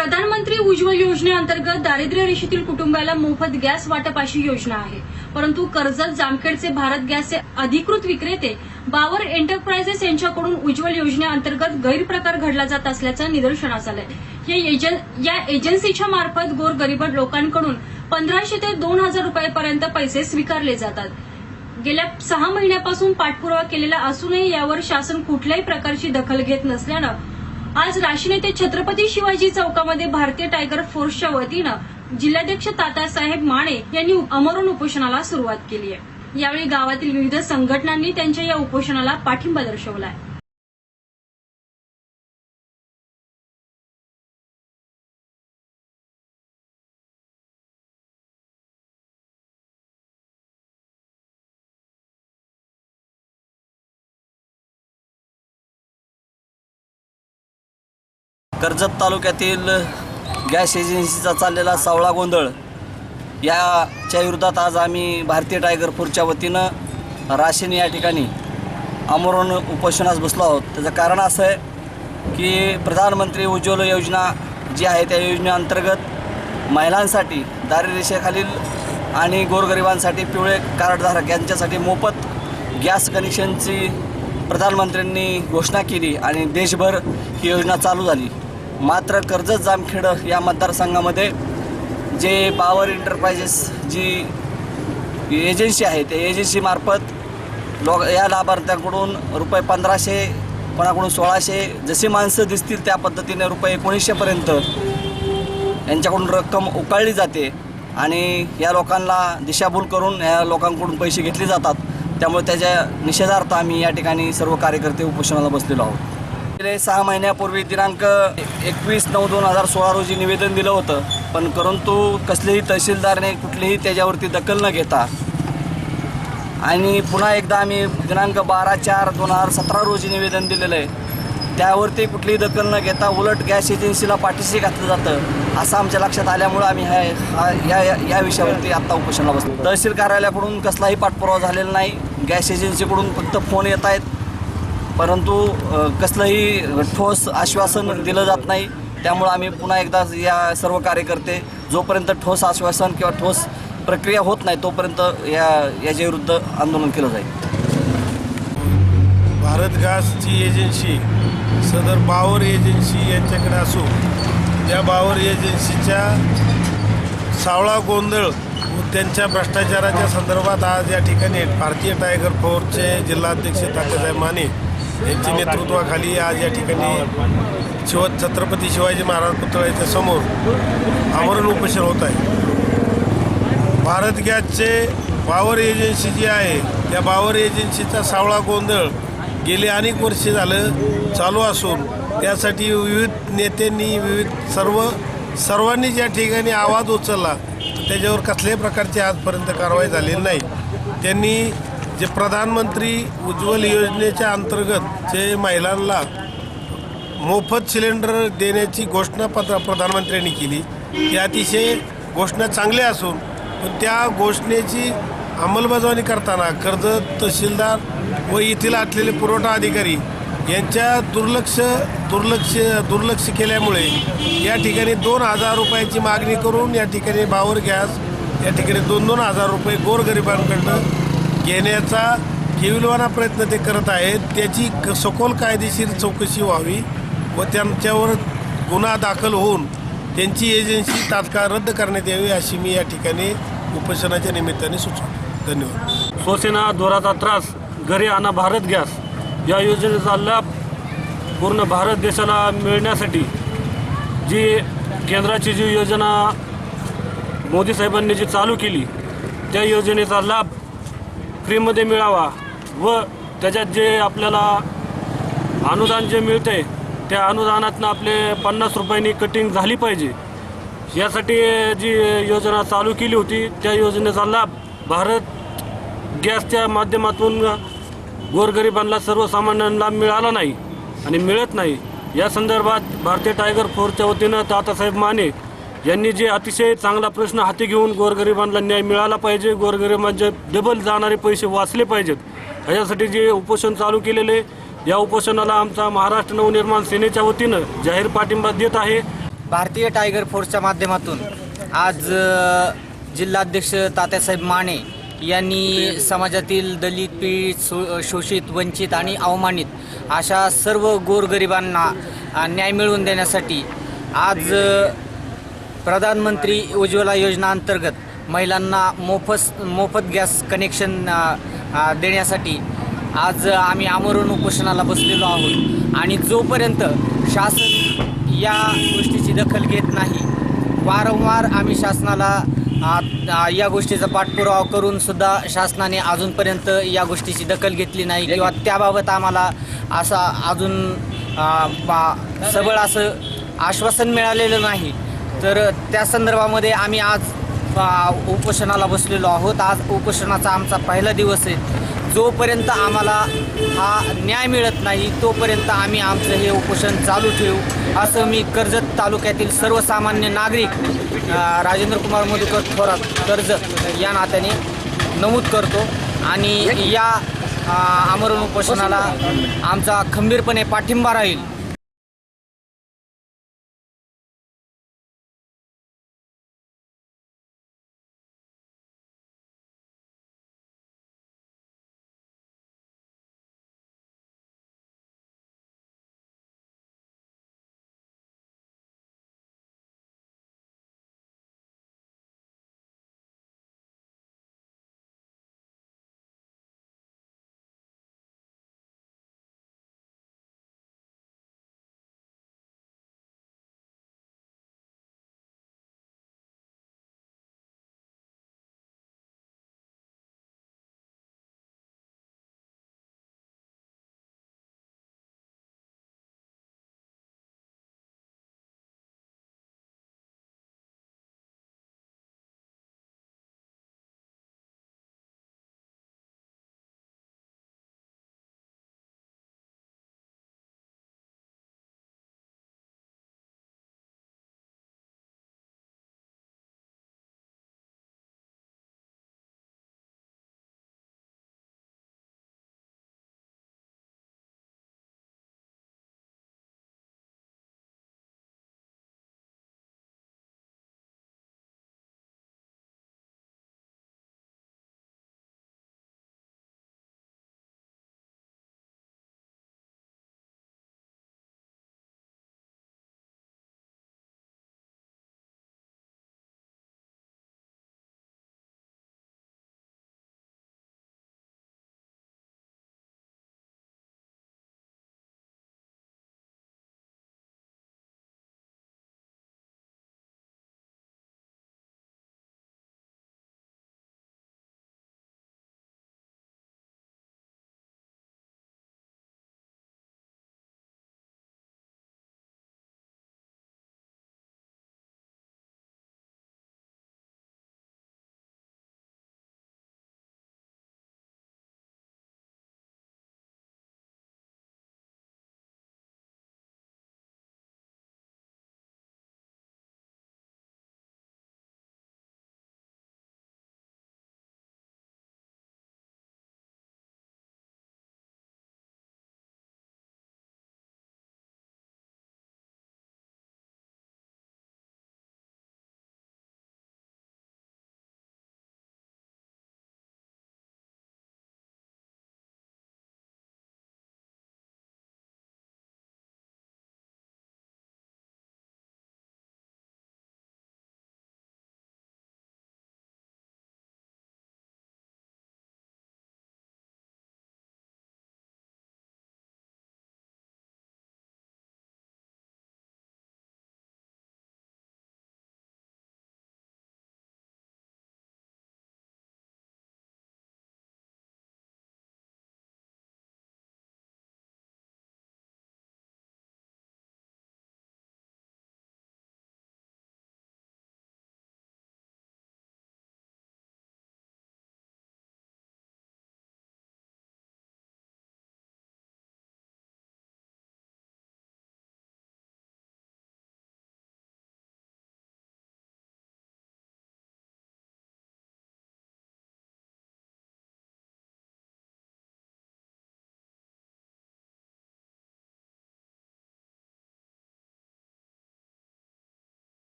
प्रधानमंत्री उज्ज्वल योजनेअंतर्गत दारिद्र्य रेषेतील कुटुंबाला मोफत गॅस वाटप अशी योजना आहे. परंतु कर्जत जामखेडचे भारत गॅसचे अधिकृत विक्रेते बावर एंटरप्राइजेस यांच्याकडून उज्ज्वल योजनेअंतर्गत गैरप्रकार घडला जात असल्याचं निदर्शनास आलंय. या एजन- या एजन्सीच्या मार्फत गोरगरीब लोकांकडून पंधराशे ते दोन हजार रुपयापर्यंत पैसे स्वीकारले जातात. गेल्या सहा महिन्यापासून पाठपुरावा केलेला असूनही यावर शासन कुठल्याही प्रकारची दखल घेत नसल्यानं आज राशीने ते छत्रपती शिवाजी चौकामध्ये भारतीय टायगर फोर्सच्या वतीनं जिल्हाध्यक्ष तातासाहेब माने यांनी अमरून उपोषणाला सुरुवात केली आहे. यावेळी गावातील विविध संघटनांनी त्यांच्या या उपोषणाला पाठिंबा दर्शवलाय कर्जत तालुक्यातील गॅस एजन्सीचा चाललेला सावळा गोंधळ. याच्या विरोधात आज आम्ही भारतीय टायगर वतीनं राशीन या ठिकाणी आमरण उपोषणास बसलो आहोत. त्याचं कारण असं आहे की प्रधानमंत्री उज्ज्वल योजना जी आहे त्या योजनेअंतर्गत महिलांसाठी दारिद्र्यरेषेखालील आणि गोरगरिबांसाठी पिवळे कार्डधारक यांच्यासाठी मोफत गॅस कनेक्शनची प्रधानमंत्र्यांनी घोषणा केली आणि देशभर ही योजना चालू झाली. मात्र कर्जत जामखेड या मतदारसंघामध्ये जे पॉवर एंटरप्राइजेस जी एजन्सी आहे त्या एजन्सीमार्फत लोक या लाभार्थ्यांकडून रुपये पंधराशे कोणाकडून सोळाशे जसे माणसं दिसतील त्या पद्धतीने रुपये एकोणीसशेपर्यंत यांच्याकडून रक्कम उकाळली जाते आणि या लोकांना दिशाभूल करून या लोकांकडून पैसे घेतले जातात. त्यामुळे त्याच्या निषेधार्थ आम्ही या ठिकाणी सर्व कार्यकर्ते उपोषणाला बसलेलो आहोत. गेले सहा महिन्यापूर्वी दिनांक एकवीस नऊ दोन हजार सोळा रोजी निवेदन दिलं होतं. पण परंतु कसलेही तहसीलदारने कुठलीही त्याच्यावरती दखल न घेता आणि पुन्हा एकदा आम्ही दिनांक बारा चार दोन हजार सतरा रोजी निवेदन दिलेलं आहे. त्यावरती कुठलीही दखल न घेता उलट गॅस एजन्सीला पाठीशी घातलं जातं असं आमच्या लक्षात आल्यामुळं आम्ही ह्या हा या या- या विषयावरती आत्ता उपोषणाला बसलो. तहसील कार्यालयाकडून कसलाही पाठपुरावा झालेला नाही. गॅस एजन्सीकडून फक्त फोन येत आहेत. परंतु कसलंही ठोस आश्वासन दिलं जात नाही. त्यामुळं आम्ही पुन्हा एकदा या सर्व कार्यकर्ते जोपर्यंत ठोस आश्वासन किंवा ठोस प्रक्रिया होत नाही तोपर्यंत या याच्या विरुद्ध आंदोलन केलं जाईल. भारत गॅसची एजन्सी सदर बावर एजन्सी यांच्याकडे असो त्या बावर एजन्सीच्या सावळा गोंधळ त्यांच्या भ्रष्टाचाराच्या संदर्भात आज या ठिकाणी भारतीय टायगर फोर्सचे जिल्हाध्यक्ष तात्यासाहेब माने यांच्या नेतृत्वाखाली आज या ठिकाणी शिव छत्रपती शिवाजी महाराज पुतळ्याच्या समोर आमरण उपोषण होत आहे. भारत गॅसचे बावर एजन्सी जी आहे त्या बावर एजन्सीचा सावळा गोंधळ गेले अनेक वर्षे झालं चालू असून त्यासाठी विविध नेत्यांनी विविध सर्व सर्वांनी ज्या ठिकाणी आवाज उचलला त्याच्यावर कसल्याही प्रकारची आजपर्यंत कारवाई झालेली नाही. त्यांनी जे प्रधानमंत्री उज्ज्वल योजनेच्या अंतर्गत जे महिलांना मोफत सिलेंडर देण्याची घोषणा पत्र प्रधानमंत्र्यांनी केली ती अतिशय घोषणा चांगली असून पण त्या घोषणेची अंमलबजावणी करताना कर्जत तहसीलदार व येथील असलेले पुरवठा अधिकारी यांच्या दुर्लक्ष दुर्लक्ष दुर्लक्ष केल्यामुळे या ठिकाणी दोन हजार रुपयाची मागणी करून या ठिकाणी बावर गॅस या ठिकाणी दोन दोन हजार रुपये गोरगरिबांकडनं घेण्याचा केविलवाना प्रयत्न ते करत आहेत. त्याची क- सखोल कायदेशीर चौकशी व्हावी व त्यांच्यावर गुन्हा दाखल होऊन त्यांची एजन्सी तात्काळ रद्द करण्यात यावी अशी मी या ठिकाणी उपोषणाच्या निमित्ताने सुचवतो. धन्यवाद. शोषणा दोराचा त्रास घरी आणा भारत गॅस. या योजनेचा लाभ पूर्ण भारत देशाला मिळण्यासाठी जी केंद्राची जी योजना मोदी साहेबांनी जी चालू केली त्या योजनेचा लाभ फ्रीमध्ये मिळावा व त्याच्यात जे आपल्याला अनुदान जे मिळते त्या अनुदानातनं आपले पन्नास रुपयांनी कटिंग झाली पाहिजे. यासाठी जी योजना चालू केली होती त्या योजनेचा लाभ भारत गॅसच्या माध्यमातून गोरगरिबांना सर्वसामान्यांना मिळाला नाही आणि मिळत नाही. या संदर्भात भारतीय टायगर फोर्सच्या वतीनं तातासाहेब माने यांनी जे अतिशय चांगला प्रश्न हाती घेऊन गोरगरिबांना न्याय मिळाला पाहिजे गोरगरिबांचे डबल जाणारे पैसे वाचले पाहिजेत. ह्याच्यासाठी जे उपोषण चालू केलेले या उपोषणाला आमचा महाराष्ट्र नवनिर्माण सेनेच्या वतीनं जाहीर पाठिंबा देत आहे. भारतीय टायगर फोर्सच्या माध्यमातून आज जिल्हाध्यक्ष तात्यासाहेब माने यांनी समाजातील दलित पीडित सो शोषित वंचित आणि अवमानित अशा सर्व गोरगरिबांना न्याय मिळवून देण्यासाठी आज प्रधानमंत्री उज्ज्वला योजना अंतर्गत महिलांना मोफत मोफत गॅस कनेक्शन देण्यासाठी आज आम्ही आमरण उपोषणाला बसलेलो आहोत. आणि जोपर्यंत शासन या गोष्टीची दखल घेत नाही वारंवार आम्ही शासनाला या गोष्टीचा पाठपुरावा करून सुद्धा शासनाने अजूनपर्यंत या गोष्टीची दखल घेतली नाही किंवा त्याबाबत आम्हाला असा अजून बा- सबळ असं आश्वासन मिळालेलं नाही. तर त्या संदर्भामध्ये आम्ही आज उपोषणाला बसलेलो आहोत. आज उपोषणाचा आमचा पहिला दिवस आहे. जोपर्यंत आम्हाला हा न्याय मिळत नाही तोपर्यंत आम्ही आमचं हे उपोषण चालू ठेवू. असं मी कर्जत तालुक्यातील सर्वसामान्य नागरिक राजेंद्र कुमार मधुकर थोरात कर्जत या नात्याने नमूद करतो. आणि या अमरण आमरण उपोषणाला आमचा खंबीरपणे पाठिंबा राहील.